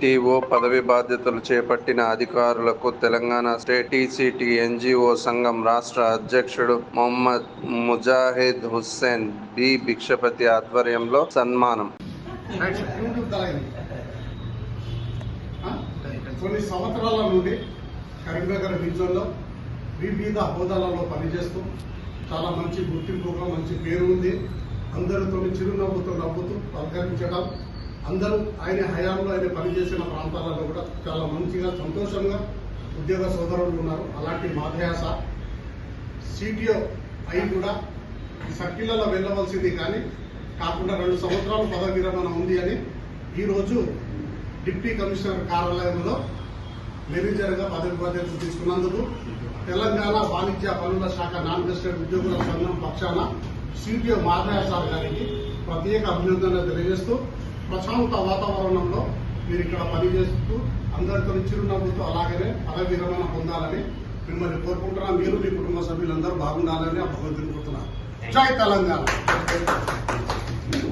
TO పదవి బాధ్యతలు చేపట్టిన అధికారులకు తెలంగాణ స్టేట్ టీసీటీ ఎన్జిఓ సంఘం రాష్ట్ర అధ్యక్షుడు మొహమ్మద్ ముజాహిద్ హుస్సేన్ బి భిక్షపతి ఆధ్వర్యంలో సన్మానం. కొన్ని సంవత్సరాల నుండి కరీంనగర్ వివిధ హోదాలలో పనిచేస్తూ చాలా మంచి గుర్తింపుగా మంచి పేరు ఉంది. అందరితో చిరునవ్వుతో నవ్వుతూ పలకరించడం. అందరూ ఆయన హయాంలో ఆయన పనిచేసిన ప్రాంతాలలో కూడా చాలా మంచిగా సంతోషంగా ఉద్యోగ సోదరులు ఉన్నారు. అలాంటి మాధ్యాస సిటిఓ అయి కూడా ఈ వెళ్ళవలసింది కానీ కాకుండా రెండు సంవత్సరాలు పదవి విరమణ ఉంది అని ఈరోజు డిప్యూటీ కమిషనర్ కార్యాలయంలో మేనేజర్గా పదవి బాధ్యతలు తీసుకున్నందుకు తెలంగాణ వాణిజ్య పనుల శాఖ నాన్ గెస్టెడ్ ఉద్యోగుల సంఘం పక్షాన సిటిఓ మాధవ సార్ గారికి ప్రత్యేక అభినందనలు తెలియజేస్తూ ప్రశాంత వాతావరణంలో మీరు ఇక్కడ పనిచేస్తూ అందరితో చిరునవ్వుతూ అలాగనే పదవి విరమణ పొందాలని మిమ్మల్ని కోరుకుంటున్నా. మీరు మీ కుటుంబ సభ్యులందరూ బాగుండాలని ఆ భగవంతుని కోరుతున్నాను. జై తెలంగాణ.